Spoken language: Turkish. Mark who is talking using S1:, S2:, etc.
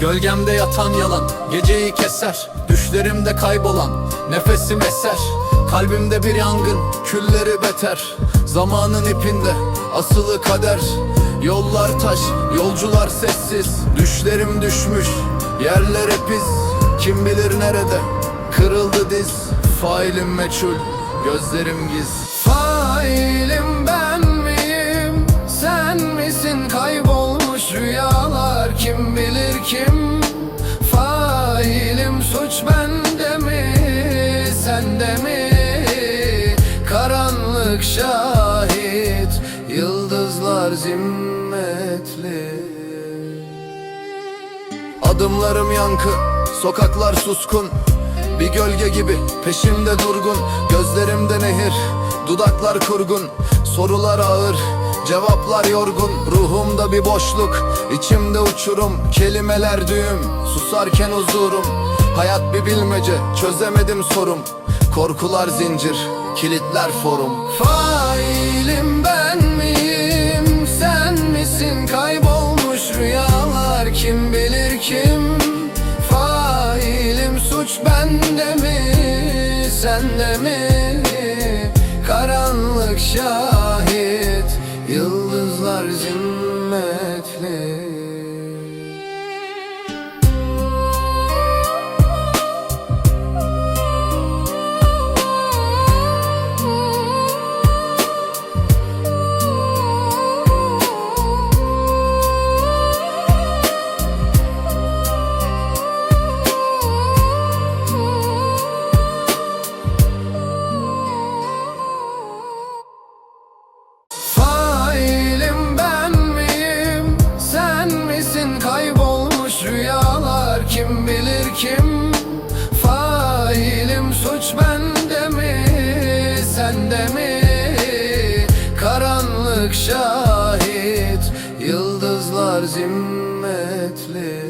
S1: Gölgemde yatan yalan Geceyi keser Düşlerimde kaybolan Nefesim eser. Kalbimde bir yangın Külleri beter. Zamanın ipinde Asılı kader. Yollar taş Yolcular sessiz. Düşlerim düşmüş Yerlere pis Kim bilir nerede Kırıldı diz. Failim meçhul Gözlerim giz. Failim kim bilir kim? Failim suç bende mi? Sende mi? Karanlık şahit Yıldızlar zimmetli Adımlarım yankı, sokaklar suskun Bir gölge gibi peşimde durgun Gözlerimde nehir, dudaklar kurgun Sorular ağır, cevaplar yorgun Ruhumda bir boşluk, içimde uçurum Kelimeler düğüm, susarken huzurum. Hayat bir bilmece, çözemedim sorum. Korkular zincir, kilitler forum. Failim ben miyim, sen misin? Kaybolmuş rüyalar kim bilir kim? Failim suç bende mi? Sende mi? Karanlık şahit kim? Failim suç bende mi? Sende mi? Karanlık şahit Yıldızlar zimmetli